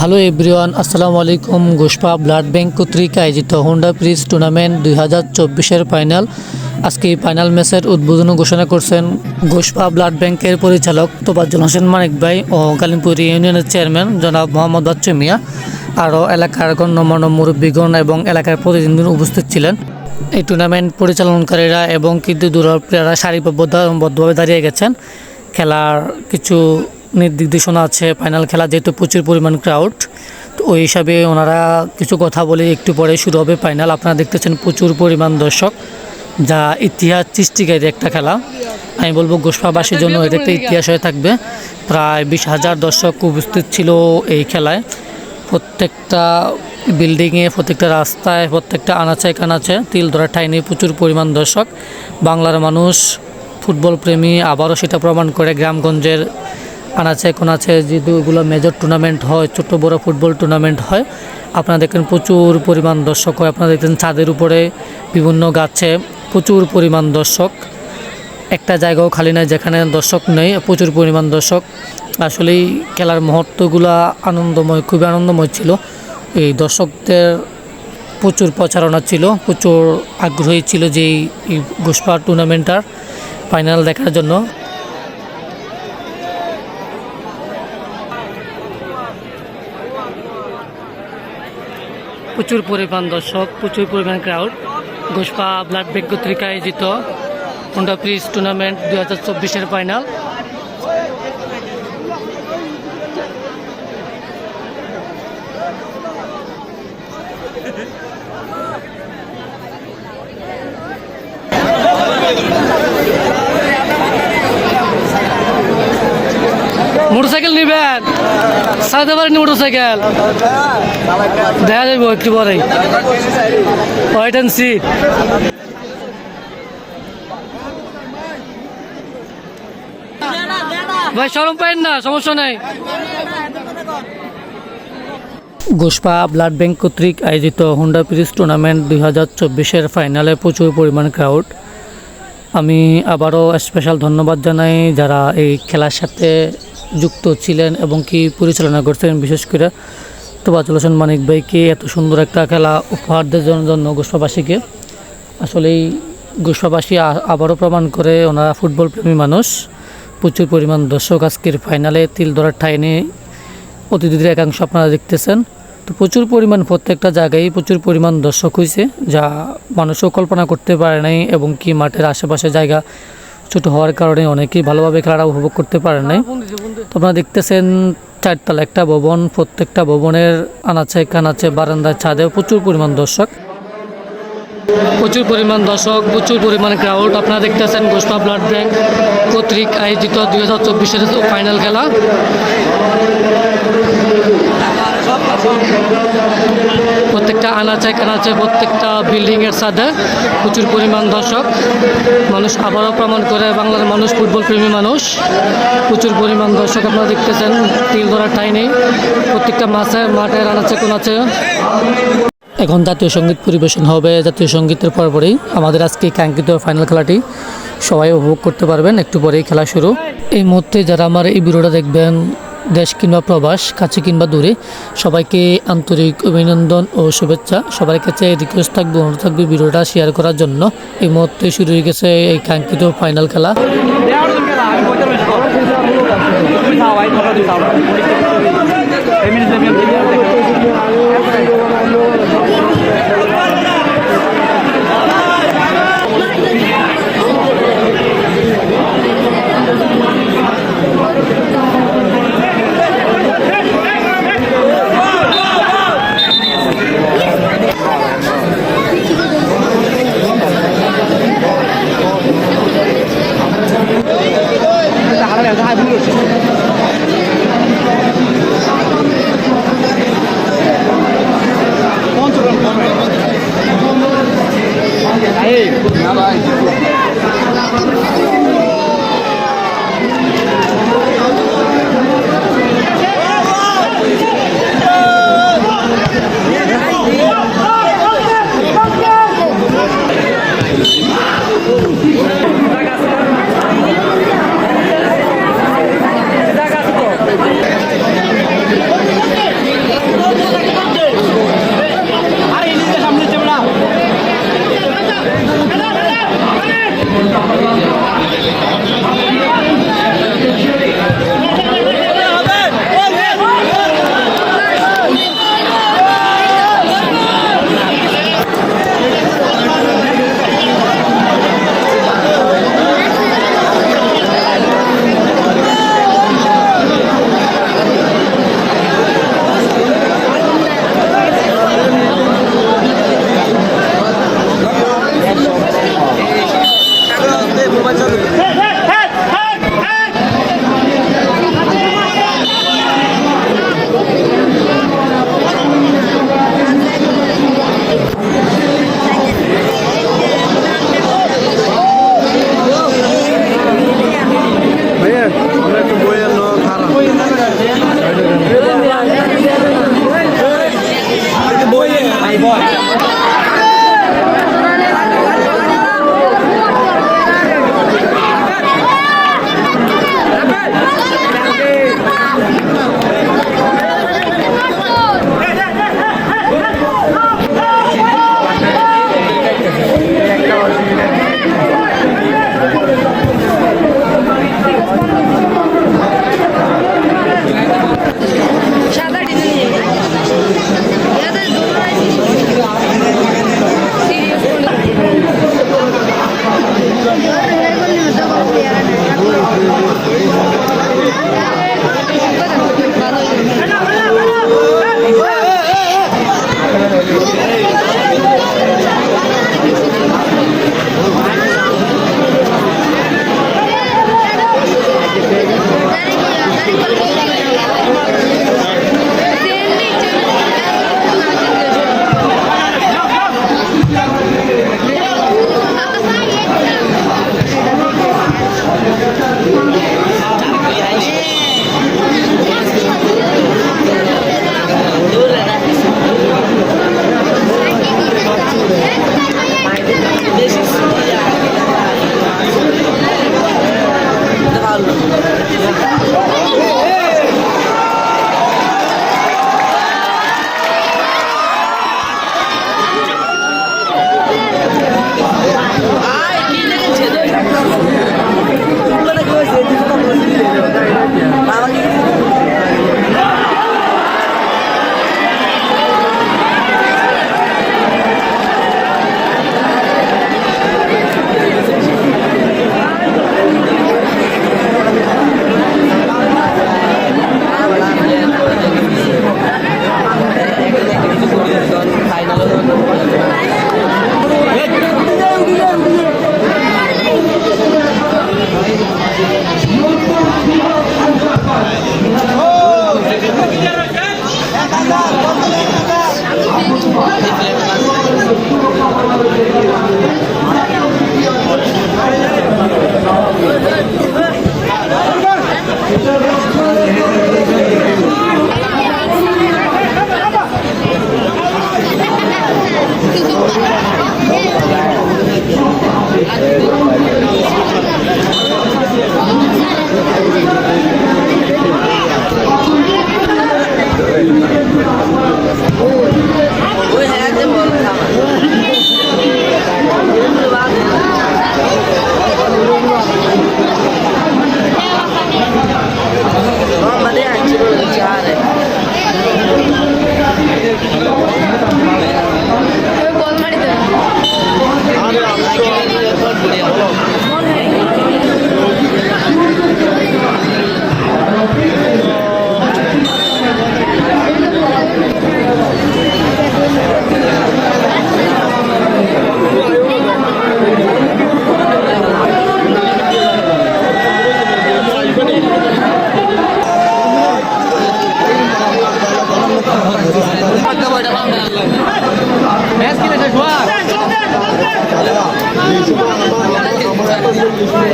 Hello everyone, আসসালামু আলাইকুম। ঘোষপা blood bank কর্তৃক আয়োজিত হোন্ডা প্রিজ টুর্নামেন্ট দুই হাজার চব্বিশের ফাইনাল। আজকে ফাইনাল ম্যাচের উদ্বোধন ঘোষণা করছেন ঘোষপা ব্লাড ব্যাংকের পরিচালক তোবাজ্জুল হোসেন মানিক ভাই ও কালিমপুর ইউনিয়নের চেয়ারম্যান জনাব মোহাম্মদ বাচ্চু মিয়া আরও এলাকার গণ্যমান্য মুরব্বীগণ এবং এলাকার প্রতিনিধি উপস্থিত ছিলেন। এই টুর্নামেন্ট পরিচালনকারীরা এবং কিন্তু দূরের প্লেয়াররা সারিবদ্ধভাবে দাঁড়িয়ে গেছেন। খেলার কিছু নির্দেশনা আছে ফাইনাল খেলা যেহেতু প্রচুর পরিমাণ ক্রাউড তো ওই হিসাবে ওনারা কিছু কথা বলে একটু পরে শুরু হবে ফাইনাল আপনারা দেখতেছেন প্রচুর পরিমাণ দর্শক যা ইতিহাস সৃষ্টিকারী একটা খেলা। আমি বলব গোসপাবাসীর জন্য এটা একটা ইতিহাস হয়ে থাকবে। প্রায় বিশ হাজার দর্শক উপস্থিত ছিল এই খেলায়। প্রত্যেকটা বিল্ডিংয়ে প্রত্যেকটা রাস্তায় প্রত্যেকটা আনাচে কানাচে তিল ধরা ঠাইনি প্রচুর পরিমাণ দর্শক। বাংলার মানুষ ফুটবল প্রেমী আবারও সেটা প্রমাণ করে গ্রামগঞ্জের আনাচে কোনাচে যেগুলো মেজর টুর্নামেন্ট হয়, ছোট বড় ফুটবল টুর্নামেন্ট হয়। আপনারা দেখেন প্রচুর পরিমাণ দর্শক হয়। আপনারা দেখেন ছাদের উপরে বিভিন্ন গাছে প্রচুর পরিমাণ দর্শক। একটা জায়গাও খালি নয় যেখানে দর্শক নেই, প্রচুর পরিমাণ দর্শক। আসলেই খেলার মুহূর্তগুলো আনন্দময়, খুবই আনন্দময় ছিল। এই দর্শকদের প্রচুর প্রচারণা ছিল, প্রচুর আগ্রহী ছিল যে এই ঘোষপা টুর্নামেন্টটার ফাইনাল দেখার জন্য। প্রচুর পরিমাণ দর্শক, প্রচুর পরিমাণ ক্রাউড ঘোষপা, ব্লাড ব্যাগ কর্তৃক আয়োজিত হন্ডা প্রিজ টুর্নামেন্ট দু হাজার চব্বিশের ফাইনাল মোটরসাইকেল নিবেন? সাইতে পারেনি মোটরসাইকেল? দেখা যাব একটু পরেই হোয়াইট অ্যান্ড সিট ভাই, সরম পাইন না, সমস্যা নেই। গোসপা ব্লাড ব্যাংক কর্তৃক আয়োজিত হুন্ডা প্রিজ টুর্নামেন্ট দুই হাজার চব্বিশের ফাইনালে প্রচুর পরিমাণ ক্রাউড আমি আবারও স্পেশাল ধন্যবাদ জানাই যারা এই খেলার সাথে যুক্ত ছিলেন এবং কি পরিচালনা করছেন, বিশেষ করে তোবাচুল হোসেন মানিক ভাইকে এত সুন্দর একটা খেলা উপহার দেওয়ার জন্য গোসপাবাসীকে আসলেই গোসপাবাসী আ- আবারও প্রমাণ করে ওনারা ফুটবল প্রেমী মানুষ। প্রচুর পরিমাণ দর্শক আজকের ফাইনালে তিল ধরার ঠাইনে অতিথিদের একাংশ আপনারা দেখতেছেন। তো প্রচুর পরিমাণ প্রত্যেকটা জায়গায় প্রচুর পরিমাণ দর্শক হয়েছে যা মানুষও কল্পনা করতে পারে নাই এবং কি মাঠের আশেপাশে জায়গা ছোট হওয়ার কারণে অনেকেই ভালোভাবে খেলাটা উপভোগ করতে পারেন নাই। তো আপনারা দেখতেছেন, চারতলা একটা ভবন, প্রত্যেকটা ভবনের আনাচে কানাচে বারান্দার ছাদে প্রচুর পরিমাণ দর্শক। প্রচুর পরিমাণ দর্শক, প্রচুর পরিমাণ ক্রাউড আপনারা দেখতেছেন গোষ্ঠা ব্লাড ব্যাংক কর্তৃক আয়োজিত দুই হাজার চব্বিশের ফাইনাল খেলা। প্রত্যেকটা আনাচে কানাচে প্রত্যেকটা বিল্ডিংয়ের সাথে প্রচুর পরিমাণ দর্শক। মানুষ আবারও প্রমাণ করে, বাংলার মানুষ ফুটবল প্রেমী মানুষ, প্রচুর পরিমাণ দর্শক আপনারা দেখতেছেন, তিল ধরার ঠাই নেই। প্রত্যেকটা মাছে মাঠের আনাচে, কোনাচে। এখন জাতীয় সংগীত পরিবেশন হবে, জাতীয় সঙ্গীতের পরপরেই। আমাদের আজকে কাঙ্ক্ষিত ফাইনাল খেলাটি সবাই উপভোগ করতে পারবেন, একটু পরেই খেলা শুরু। এই মুহূর্তে যারা আমার এই ভিডিওটা দেখবেন দেশ কিংবা প্রবাস, কাছে কিংবা দূরে, সবাইকে আন্তরিক অভিনন্দন ও শুভেচ্ছা। সবার কাছে রিকোয়েস্ট থাকবে, অনুরোধ থাকবে ভিডিওটা শেয়ার করার জন্য। এই মুহূর্তে শুরু হয়ে গেছে এই কাঙ্ক্ষিত ফাইনাল খেলা। Ei, na live. এই সময়